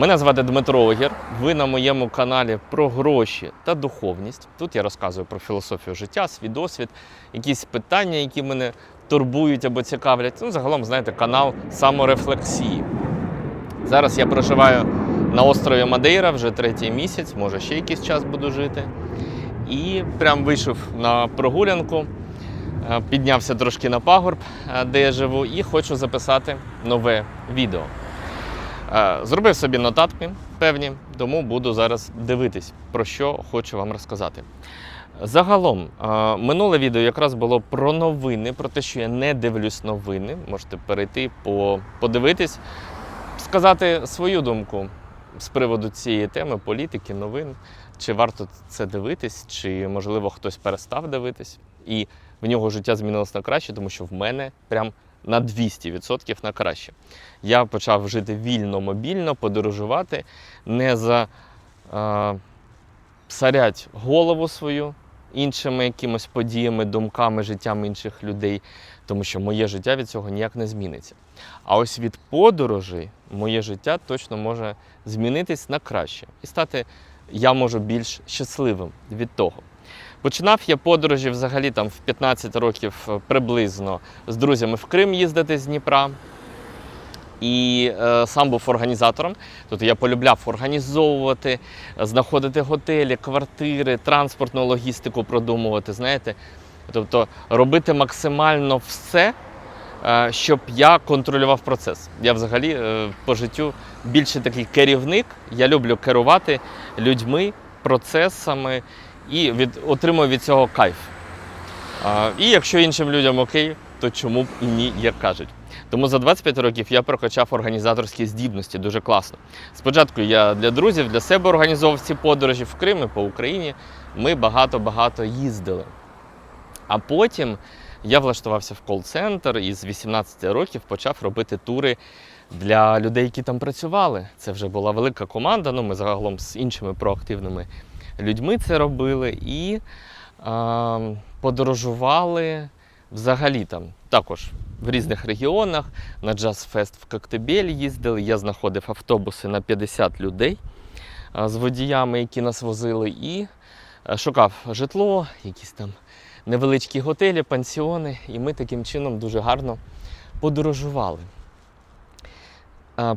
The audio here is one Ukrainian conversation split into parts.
Мене звати Дмитро Огір. Ви на моєму каналі про гроші та духовність. Тут я розказую про філософію життя, свій досвід, якісь питання, які мене турбують або цікавлять. Ну, загалом, знаєте, канал саморефлексії. Зараз я проживаю на острові Мадейра вже третій місяць, може ще якийсь час буду жити. І прям вийшов на прогулянку, е, піднявся трошки на пагорб, е, де я живу, і хочу записати нове відео. Е, Зробив собі нотатки певні, тому буду зараз дивитись, про що хочу вам розказати. Загалом, е, минуле відео якраз було про новини, про те, що я не дивлюсь новини. Можете перейти, по, подивитись, сказати свою думку з приводу цієї теми, політики, новин. Чи варто це дивитись, чи можливо хтось перестав дивитись, і в нього життя змінилось на краще, тому що в мене прям на 200% на краще. Я почав жити вільно, мобільно, подорожувати, не за е, псарять голову свою іншими якимось подіями, думками, життям інших людей, тому що моє життя від цього ніяк не зміниться. А ось від подорожей моє життя точно може змінитись на краще і стати я можу більш щасливим від того. Починав я подорожі взагалі там в 15 років е, приблизно з друзями в Крим їздити з Дніпра. І е, сам був організатором. Тобто я полюбляв організовувати, знаходити готелі, квартири, транспортну логістику продумувати. Знаєте, тобто робити максимально все, е, щоб я контролював процес. Я взагалі е, по життю більше такий керівник. Я люблю керувати людьми, процесами і від, отримую від цього кайф. А, і якщо іншим людям окей, то чому б і ні, як кажуть. Тому за 25 років я прокачав організаторські здібності дуже класно. Спочатку я для друзів, для себе організовував ці подорожі в Крим і по Україні. Ми багато-багато їздили. А потім я влаштувався в кол-центр і з 18 років почав робити тури для людей, які там працювали. Це вже була велика команда. Ну, ми загалом з іншими проактивними людьми це робили і е, подорожували взагалі там також в різних регіонах. На джаз-фест в Коктебель їздили. Я знаходив автобуси на 50 людей е, з водіями, які нас возили, і е, шукав житло, якісь там невеличкі готелі, пансіони. І ми таким чином дуже гарно подорожували.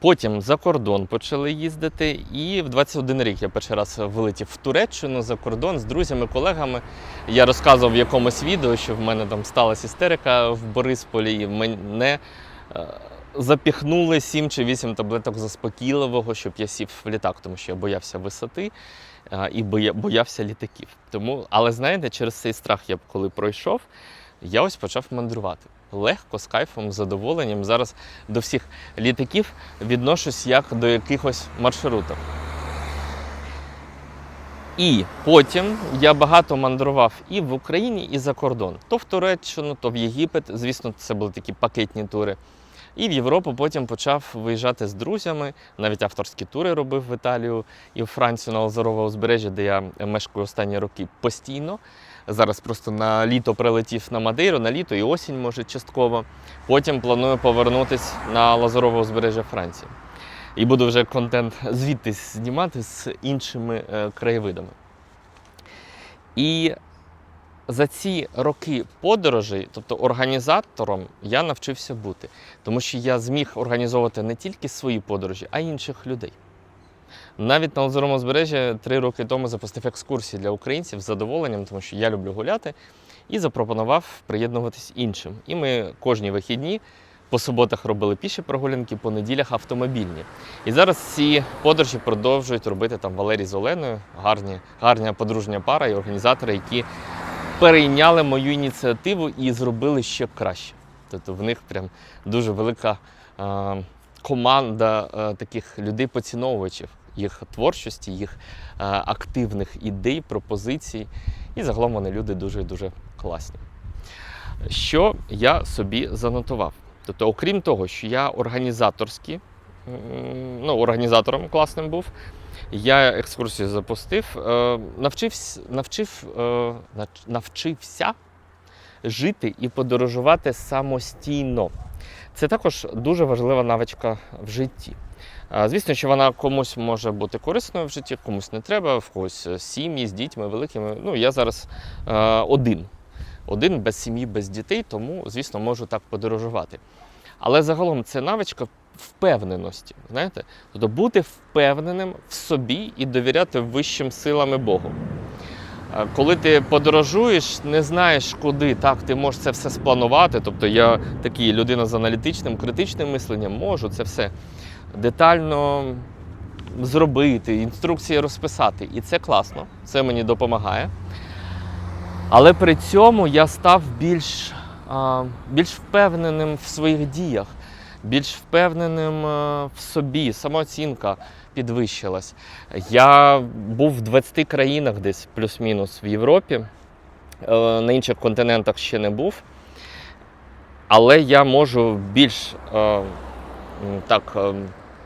Потім за кордон почали їздити, і в 21 рік я перший раз вилетів в Туреччину за кордон з друзями, колегами. Я розказував в якомусь відео, що в мене там сталася істерика в Борисполі, і мене е, запіхнули 7 чи 8 таблеток заспокійливого, щоб я сів в літак, тому що я боявся висоти е, і боявся літаків. Тому, але знаєте, через цей страх я б коли пройшов, я ось почав мандрувати. Легко, з кайфом, з задоволенням. Зараз до всіх літаків відношусь як до якихось маршруток. І потім я багато мандрував і в Україні, і за кордон. То в Туреччину, то в Єгипет. Звісно, це були такі пакетні тури. І в Європу потім почав виїжджати з друзями. Навіть авторські тури робив в Італію і в Францію на Лазарове узбережжя, де я мешкаю останні роки постійно. Зараз просто на літо прилетів на Мадейру, на літо і осінь, може, частково. Потім планую повернутися на Лазарове узбережжя Франції. І буду вже контент звідтись знімати з іншими е, краєвидами. І за ці роки подорожей, тобто організатором, я навчився бути, тому що я зміг організовувати не тільки свої подорожі, а й інших людей. Навіть на Лазурому узбережжі три роки тому запустив екскурсії для українців з задоволенням, тому що я люблю гуляти, і запропонував приєднуватись іншим. І ми кожні вихідні по суботах робили піші прогулянки, по неділях автомобільні. І зараз ці подорожі продовжують робити там Валерій з Оленою, гарні, гарна подружня пара і організатори, які перейняли мою ініціативу і зробили ще краще. Тобто в них прям дуже велика е, команда е, таких людей-поціновувачів їх творчості, їх е, активних ідей, пропозицій. І загалом вони люди дуже дуже класні. Що я собі занотував? Тобто, окрім того, що я організаторський, ну, організатором класним був, я екскурсію запустив, е, навчився, навчив, е, навчився жити і подорожувати самостійно. Це також дуже важлива навичка в житті. Звісно, що вона комусь може бути корисною в житті, комусь не треба, в когось е, сім'ї з дітьми великими. Ну, я зараз е, один. Один без сім'ї, без дітей, тому, звісно, можу так подорожувати. Але загалом це навичка впевненості. Знаєте? Тобто бути впевненим в собі і довіряти вищим силам і Богу. Коли ти подорожуєш, не знаєш куди, так ти можеш це все спланувати. Тобто я такий людина з аналітичним, критичним мисленням, можу це все детально зробити, інструкції розписати. І це класно, це мені допомагає. Але при цьому я став більш, більш впевненим в своїх діях, більш впевненим е, в собі, самооцінка підвищилась. Я був в 20 країнах десь плюс-мінус в Європі. Е, На інших континентах ще не був. Але я можу більш е, так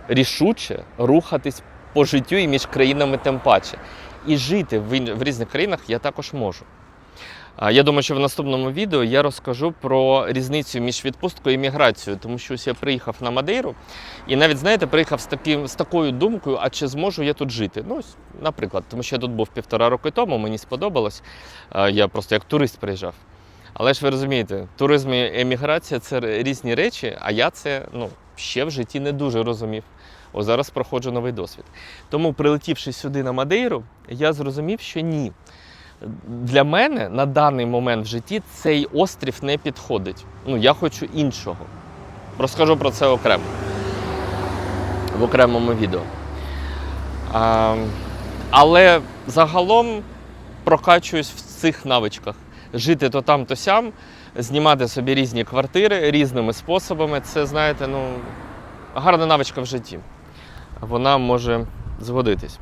рішуче рухатись по життю і між країнами тим паче. І жити в різних країнах я також можу. Я думаю, що в наступному відео я розкажу про різницю між відпусткою і міграцією, тому що ось я приїхав на Мадейру і навіть, знаєте, приїхав з, таким, з такою думкою, а чи зможу я тут жити? Ну, ось, наприклад, тому що я тут був півтора роки тому, мені сподобалось. Я просто як турист приїжджав. Але ж ви розумієте, туризм і еміграція це різні речі, а я це ну, ще в житті не дуже розумів. О, зараз проходжу новий досвід. Тому, прилетівши сюди на Мадейру, я зрозумів, що ні. Для мене на даний момент в житті цей острів не підходить. Ну, я хочу іншого. Розкажу про це окремо. В окремому відео. А, але загалом прокачуюсь в цих навичках. Жити то там, то сям, знімати собі різні квартири різними способами. Це, знаєте, ну, гарна навичка в житті. Вона може згодитись.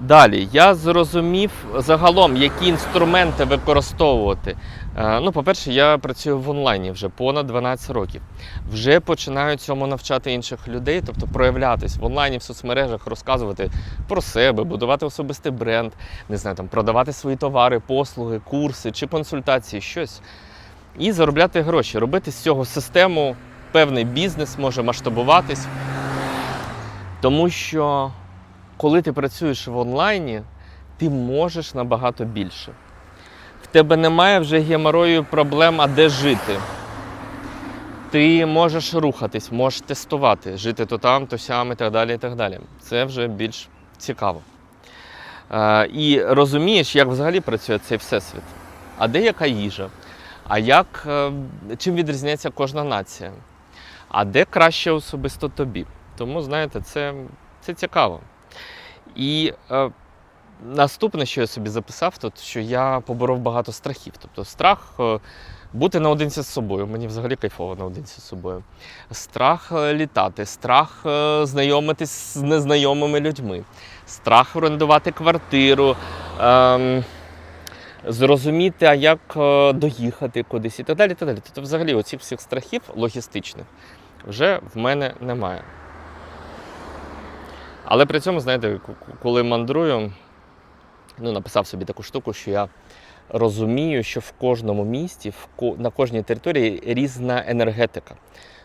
Далі, я зрозумів загалом, які інструменти використовувати. Е, Ну, по-перше, я працюю в онлайні вже понад 12 років. Вже починаю цьому навчати інших людей, тобто проявлятись в онлайні, в соцмережах, розказувати про себе, будувати особистий бренд, не знаю, там продавати свої товари, послуги, курси чи консультації, щось. І заробляти гроші, робити з цього систему, певний бізнес може масштабуватись. Тому що коли ти працюєш в онлайні, ти можеш набагато більше. В тебе немає вже геморою проблем, а де жити. Ти можеш рухатись, можеш тестувати, жити то там, то сям і так далі. і так далі. Це вже більш цікаво. Е, і розумієш, як взагалі працює цей всесвіт. А де яка їжа? А як, е, чим відрізняється кожна нація? А де краще особисто тобі? Тому, знаєте, це, це цікаво. І е, наступне, що я собі записав, тут, що я поборов багато страхів. Тобто страх е, бути наодинці з собою. Мені взагалі кайфово наодинці з собою. Страх е, літати, страх е, знайомитись з незнайомими людьми, страх орендувати квартиру. Е, Зрозуміти, а як доїхати кудись і так далі. так далі. Тобто, взагалі, оцих всіх страхів логістичних вже в мене немає. Але при цьому, знаєте, коли мандрую, ну, написав собі таку штуку, що я розумію, що в кожному місті, на кожній території різна енергетика.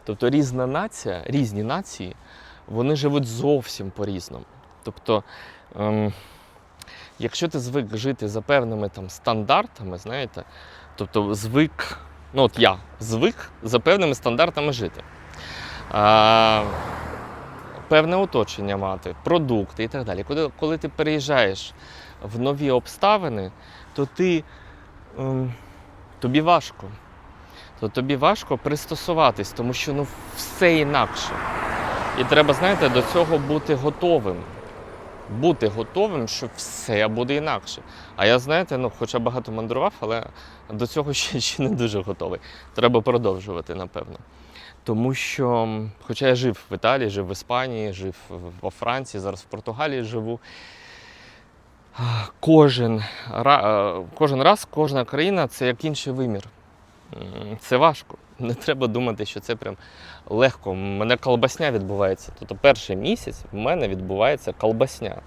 Тобто різна нація, різні нації, вони живуть зовсім по-різному. Тобто, ем, якщо ти звик жити за певними там стандартами, знаєте, тобто звик, ну от я звик за певними стандартами жити. А, певне оточення мати, продукти і так далі. Коли, коли ти переїжджаєш в нові обставини, то ти, ем, тобі важко. То тобі важко пристосуватись, тому що ну, все інакше. І треба, знаєте, до цього бути готовим. Бути готовим, що все буде інакше. А я, знаєте, ну, хоча багато мандрував, але до цього ще, ще не дуже готовий. Треба продовжувати, напевно. Тому що, хоча я жив в Італії, жив в Іспанії, жив во Франції, зараз в Португалії живу. Кожен, е, кожен раз кожна країна це як інший вимір. Це важко. Не треба думати, що це прям легко. У мене колбасня відбувається. Тобто перший місяць в мене відбувається колбасня.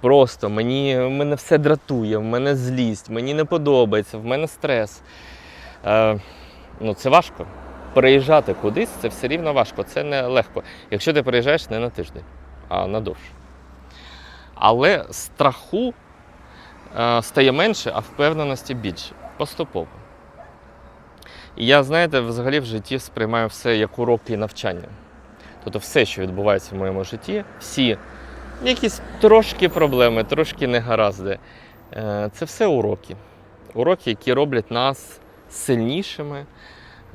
Просто мені, мене все дратує, в мене злість, мені не подобається, в мене стрес. Е, ну, це важко. Переїжджати кудись це все рівно важко, це не легко. Якщо ти переїжджаєш не на тиждень, а на довше. Але страху е, стає менше, а впевненості більше. Поступово. І я, знаєте, взагалі в житті сприймаю все як уроки навчання. Тобто все, що відбувається в моєму житті, всі якісь трошки проблеми, трошки негаразди. е, Це все уроки. Уроки, які роблять нас сильнішими,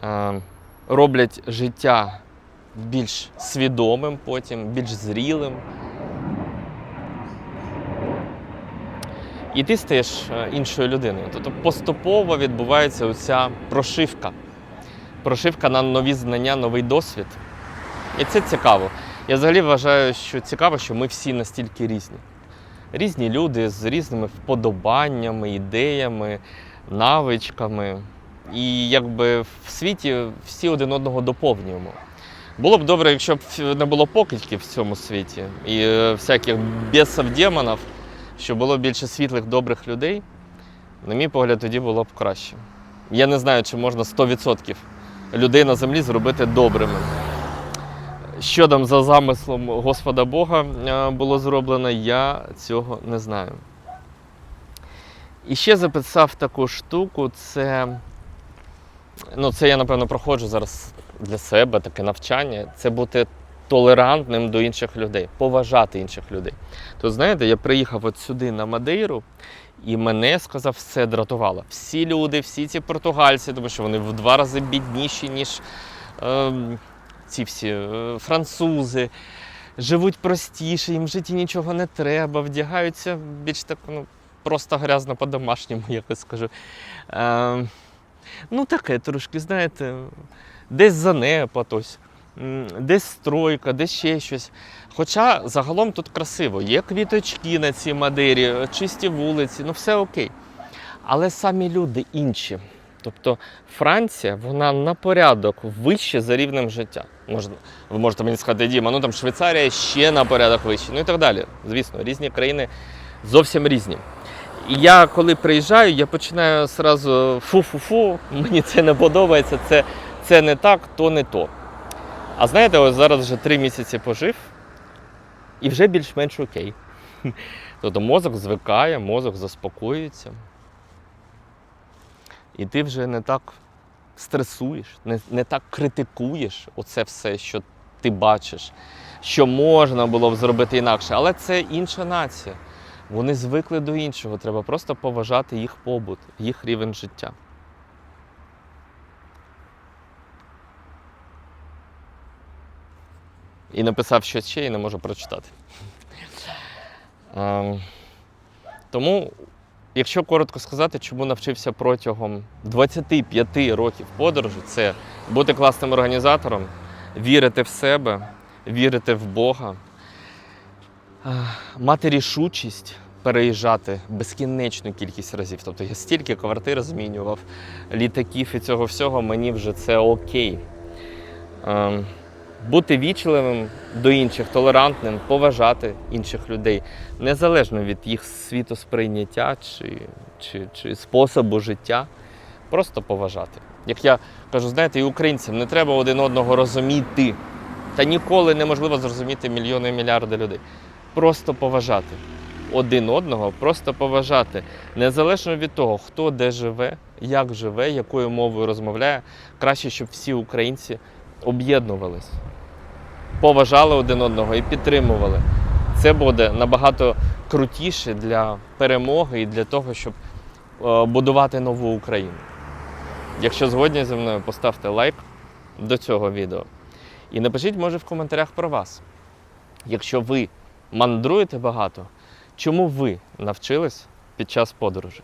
е, роблять життя більш свідомим потім, більш зрілим. І ти стаєш е, іншою людиною. Тобто поступово відбувається оця прошивка. Прошивка на нові знання, новий досвід. І це цікаво. Я взагалі вважаю, що цікаво, що ми всі настільки різні. Різні люди з різними вподобаннями, ідеями, навичками. І якби в світі всі один одного доповнюємо. Було б добре, якщо б не було покидьків в цьому світі і е, всяких бісів демонів, щоб було більше світлих, добрих людей. На мій погляд, тоді було б краще. Я не знаю, чи можна 100% людей на землі зробити добрими. Що там за замислом Господа Бога е, було зроблено, я цього не знаю. І ще записав таку штуку, це, ну, це я, напевно, проходжу зараз для себе, таке навчання. Це бути толерантним до інших людей, поважати інших людей. То знаєте, я приїхав от сюди на Мадейру, і мене сказав, все дратувало. Всі люди, всі ці португальці, тому що вони в два рази бідніші, ніж ем, ці всі е, французи, живуть простіше, їм в житті нічого не треба, вдягаються більш так, ну, просто грязно по-домашньому, якось скажу. Ем, ну, таке трошки, знаєте, десь занепад ось. Десь стройка, десь ще щось. Хоча загалом тут красиво. Є квіточки на цій мадері, чисті вулиці, ну все окей. Але самі люди інші. Тобто Франція, вона на порядок вище за рівнем життя. Можна, ви можете мені сказати, Діма, ну там Швейцарія ще на порядок вище, ну і так далі. Звісно, різні країни зовсім різні. І я коли приїжджаю, я починаю сразу фу-фу-фу, мені це не подобається, це, це не так, то не то. А знаєте, ось зараз вже три місяці пожив, і вже більш-менш окей. Тобто мозок звикає, мозок заспокоюється. І ти вже не так стресуєш, не, не так критикуєш оце все, що ти бачиш, що можна було б зробити інакше. Але це інша нація. Вони звикли до іншого. Треба просто поважати їх побут, їх рівень життя. І написав щось ще і не можу прочитати. Ем, Тому, якщо коротко сказати, чому навчився протягом 25 років подорожі, це бути класним організатором, вірити в себе, вірити в Бога, мати рішучість переїжджати безкінечну кількість разів. Тобто я стільки квартир змінював, літаків і цього всього, мені вже це окей. Ем, бути вічливим до інших, толерантним, поважати інших людей, незалежно від їх світосприйняття чи, чи, чи способу життя, просто поважати. Як я кажу, знаєте, і українцям не треба один одного розуміти. Та ніколи неможливо зрозуміти мільйони і мільярди людей. Просто поважати один одного, просто поважати. Незалежно від того, хто де живе, як живе, якою мовою розмовляє, краще, щоб всі українці об'єднувались, поважали один одного і підтримували. Це буде набагато крутіше для перемоги і для того, щоб е, будувати нову Україну. Якщо згодні зі мною, поставте лайк до цього відео. І напишіть, може, в коментарях про вас. Якщо ви мандруєте багато, чому ви навчились під час подорожі?